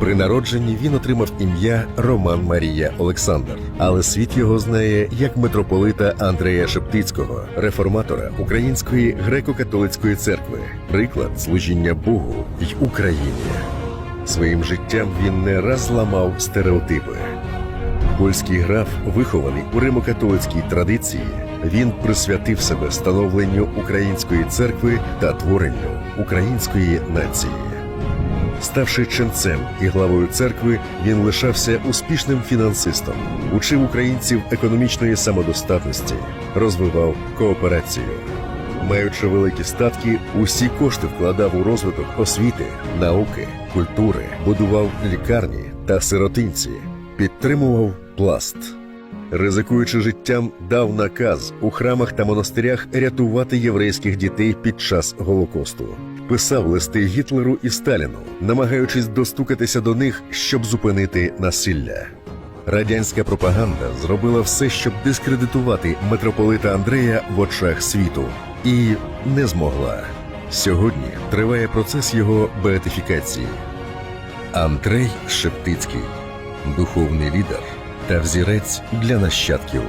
При народженні він отримав ім'я Роман Марія Олександр, але світ його знає як митрополита Андрея Шептицького, реформатора Української греко-католицької церкви, приклад служіння Богу й Україні. Своїм життям він не раз зламав стереотипи. Польський граф, вихований у римо-католицькій традиції, він присвятив себе становленню української церкви та творенню української нації. Ставши ченцем і главою церкви, він лишався успішним фінансистом, учив українців економічної самодостатності, розвивав кооперацію. Маючи великі статки, усі кошти вкладав у розвиток освіти, науки, культури, будував лікарні та сиротинці, підтримував пласт. Ризикуючи життям, дав наказ у храмах та монастирях рятувати єврейських дітей під час Голокосту. Писав листи Гітлеру і Сталіну, намагаючись достукатися до них, щоб зупинити насилля. Радянська пропаганда зробила все, щоб дискредитувати митрополита Андрея в очах світу, і не змогла. Сьогодні триває процес його беатифікації. Андрей Шептицький, духовний лідер та взірець для нащадків